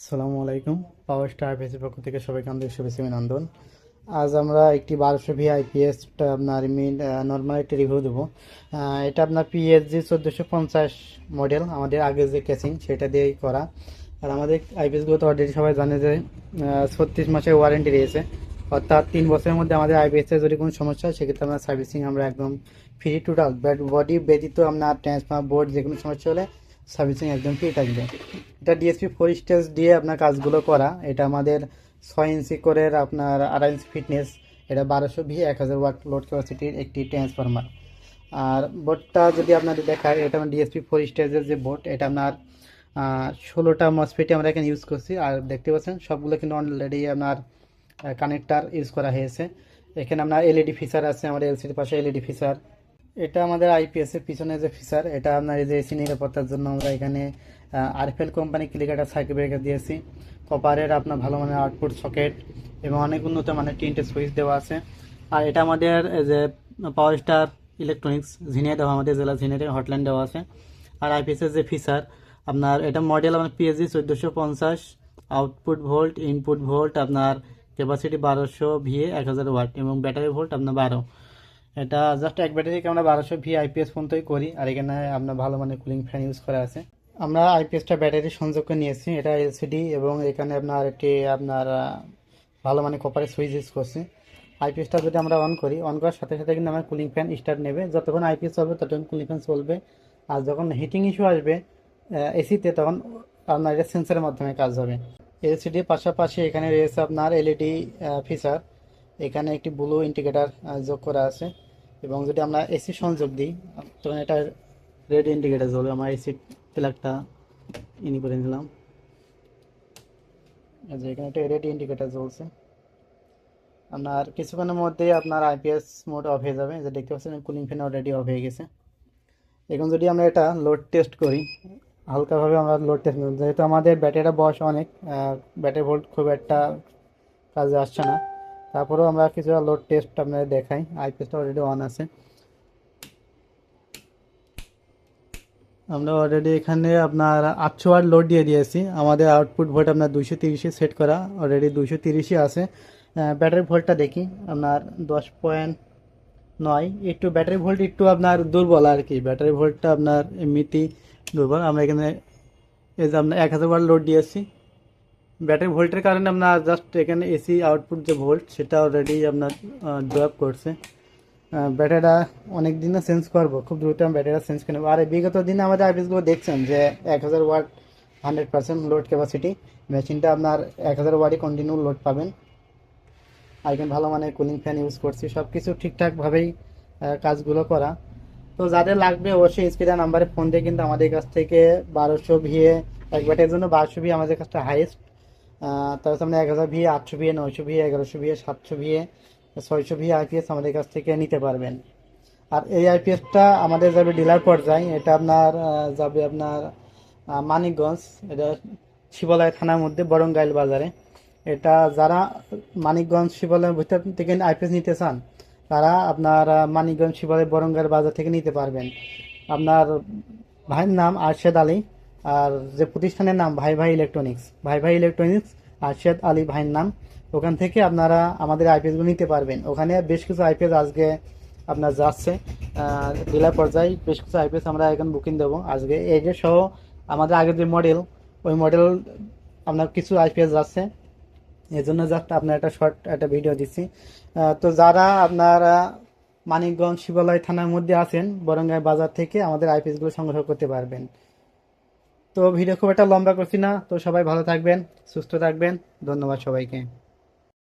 আসসালামু আলাইকুম। পাওয়ার স্টার পেজের পক্ষ থেকে সবাইকে আন্তরিক শুভেচ্ছা অভিনন্দন। আজ আমরা একটি বারোশো ভি আইপিএসটা আপনার মিন নর্মাল একটা রিভিউ দেবো। এটা আপনার পিএসজি চোদ্দোশো পঞ্চাশ মডেল আমাদের আগে যে কেসিং সেটা দিয়েই করা। আর আমাদের আইপিএসগুলো তো অলরেডি সবাই জানে যে ছত্রিশ মাসের ওয়ারেন্টি রয়েছে। অর্থাৎ তিন বছরের মধ্যে আমাদের আইপিএস এর যদি কোনো সমস্যা হয়, সেক্ষেত্রে আমরা সার্ভিসিং আমরা একদম ফ্রি টোটাল বডি ব্যতীত আপনার ট্রান্সফার বোর্ড যে কোনো সমস্যা হলে সার্ভিসিং একদম ফ্রি থাকবে। এটা ডিএসপি ফোর স্টেজ দিয়ে আপনার কাজগুলো করা। এটা আমাদের ছয় ইঞ্চি করে আপনার আড়াই ইঞ্চি ফিটনেস এটা বারোশো ভি এক হাজার ওয়াট লোড ক্যাপাসিটির একটি ট্রান্সফরমার আর বোর্ডটা যদি আপনাদের দেখায়, এটা আমার ডিএসপি ফোর স্টেজের যে বোর্ড এটা আপনার ষোলোটা মসফিটে আমরা এখানে ইউজ করছি। আর দেখতে পাচ্ছেন, সবগুলো কিন্তু অলরেডি আপনার কানেক্টার ইউজ করা হয়েছে। এখানে আপনার এলইডি ফিচার আছে, আমাদের এলসিডির পাশে এলইডি ফিচার এটা আমাদের আইপিএস এর পিছনে যে ফিচার এটা আপনার এই যে এসি নিরাপত্তার জন্য আমরা এখানে আরফেল কোম্পানি ক্লিকাটার সার্কিট ব্রেকার দিয়েছি। কপারের আপনার ভালো মানের আউটপুট সকেট এবং অনেক উন্নত মানের তিনটে সুইচ দেওয়া আছে। আর এটা আমাদের যে পাওয়ার স্টার ইলেকট্রনিক্স ঝিনিয়ে দেওয়া, আমাদের জেলা ঝিনিয়ে হটলাইন দেওয়া আছে। আর আইপিএস এর যে ফিচার আপনার এটা মডেল আপনার পিএসজি চোদ্দোশো পঞ্চাশ আউটপুট ভোল্ট ইনপুট ভোল্ট আপনার ক্যাপাসিটি বারোশো ভিএ এক হাজার ওয়াট এবং ব্যাটারি ভোল্ট আপনার বারো। এটা জাস্ট এক ব্যাটারিকে আমরা বারোশো ভি আইপিএস পর্যন্তই করি। আর এখানে আপনার ভালো মানে কুলিং ফ্যান ইউজ করা আছে। আমরা আইপিএসটা ব্যাটারি সংযোগ করে নিয়েছি। এটা এলসিডি এবং এখানে আপনার একটি আপনার ভালো মানে কপারের সুইচ ইউজ করছি। আইপিএসটা যদি আমরা অন করি অন করার সাথে সাথে কিন্তু আমার কুলিং ফ্যান স্টার্ট নেবে। যতক্ষণ আইপিএস চলবে, ততক্ষণ কুলিং ফ্যান চলবে। আর যখন হিটিং ইস্যু আসবে এসিতে তখন আপনার এটা সেন্সারের মাধ্যমে কাজ হবে। এলসিডির পাশাপাশি এখানে রয়েছে আপনার এলইডি ফিচার এখানে একটি ব্লু ইন্ডিকেটার যোগ করা আছে। এবং যদি আমরা এসি সংযোগ দিই, তখন এটা রেড ইন্ডিকেটার জ্বলবে আমার এসি ফ্ল্যাগটা ইনি করে নিলাম। যে এখানে একটা রেড ইন্ডিকেটার জ্বলছে। আপনার কিছুক্ষণের মধ্যেই আপনার আইপিএস মোড অফ হয়ে যাবে। যে দেখতে পাচ্ছেন কুলিং ফ্যান অলরেডি অফ হয়ে গেছে। এখন যদি আমরা এটা লোড টেস্ট করি, হালকাভাবে আমরা লোড টেস্ট যেহেতু আমাদের ব্যাটারিটা বয়স অনেক ব্যাটারি ভোল্ট খুব একটা কাজে আসছে না। তারপরেও আমরা কিছুটা লোড টেস্ট আপনাদের দেখাই। আইপিএসটা অলরেডি অন আছে। আমরা অলরেডি এখানে আপনার আটশো ওয়াট লোড দিয়ে দিয়েছি। আমাদের আউটপুট ভোল্ট আপনার দুইশো তিরিশে সেট করা। অলরেডি দুইশো তিরিশে আছে। ব্যাটারি ভোল্টটা দেখি। আপনার দশ পয়েন্ট নয়। একটু ব্যাটারি ভোল্ট একটু আপনার দুর্বল আর কি। ব্যাটারি ভোল্টটা আপনার এমনিতেই দুর্বল। আমরা এখানে এই যে আপনার এক হাজার ওয়াট লোড দিয়েছি। ব্যাটারি ভোল্টের কারণে আপনার জাস্ট এখানে এসি আউটপুট যে ভোল্ট সেটা অলরেডি আপনার ড্রপ করছে। ব্যাটারিটা অনেক দিনে চেঞ্জ করব, খুব দ্রুত আমি ব্যাটারিটা চেঞ্জ করে আর বিগত দিনে আমাদের আইপিএসগুলো দেখছেন যে এক হাজার watt hundred percent load capacity মেশিনটা আপনার এক হাজার ওয়াটই কন্টিনিউ লোড পাবেন। আর এখানে ভালো মানে কুলিং ফ্যান ইউজ করছি সব কিছু ঠিকঠাকভাবেই কাজগুলো করা। তো যাদের লাগবে অবশ্যই স্ক্রিনের নাম্বারে ফোন দিয়ে কিন্তু আমাদের কাছ থেকে বারোশো ভিএ এক ব্যাটের জন্য বারোশো ভিএ আমাদের কাছটা হাইয়েস্ট তার সামনে এক হাজার ভিএ, আটশো ভিএ, নয়শো ভিএ, এগারোশো ভিএ, সাতশো ভিএ, ছয়শো ভিএ আইপিএস আমাদের কাছ থেকে নিতে পারবেন। আর এই আইপিএসটা আমাদের যাবে ডিলার পর্যায়ে, এটা আপনার যাবে আপনার মানিকগঞ্জ, এটা শিবালয় থানার মধ্যে বরঙ্গাইল বাজারে। এটা যারা মানিকগঞ্জ শিবালয়ের ভিতর থেকে আইপিএস নিতে চান, তারা আপনার মানিকগঞ্জ, শিবালয় বরঙ্গাইল বাজার থেকে নিতে পারবেন। আপনার ভাইয়ের নাম আরশেদ আলী। আর যে প্রতিষ্ঠানের নাম ভাই ভাই ইলেকট্রনিক্স, ভাই ভাই ইলেকট্রনিক্স, আরশেদ আলী ভাইয়ের নাম। ওখান থেকে আপনারা আমাদের আইপিএসগুলো নিতে পারবেন। ওখানে বেশ কিছু আইপিএস আজকে আপনার যাচ্ছে ডিলার পর্যায়ে বেশ কিছু আইপিএস আমরা এখন বুকিং দেবো। আজকে এই যে সহ আমাদের আগের যে মডেল ওই মডেল আপনার কিছু আইপিএস যাচ্ছে। এই জন্য জাস্ট আপনার একটা শর্ট একটা ভিডিও দিচ্ছি। তো যারা আপনারা মানিকগঞ্জ শিবালয় থানার মধ্যে আছেন বরঙ্গাই বাজার থেকে আমাদের আইপিএসগুলো সংগ্রহ করতে পারবেন। তো ভিডিও খুব একটা লম্বা করছি না। তো সবাই ভালো থাকবেন, সুস্থ থাকবেন। ধন্যবাদ সবাইকে।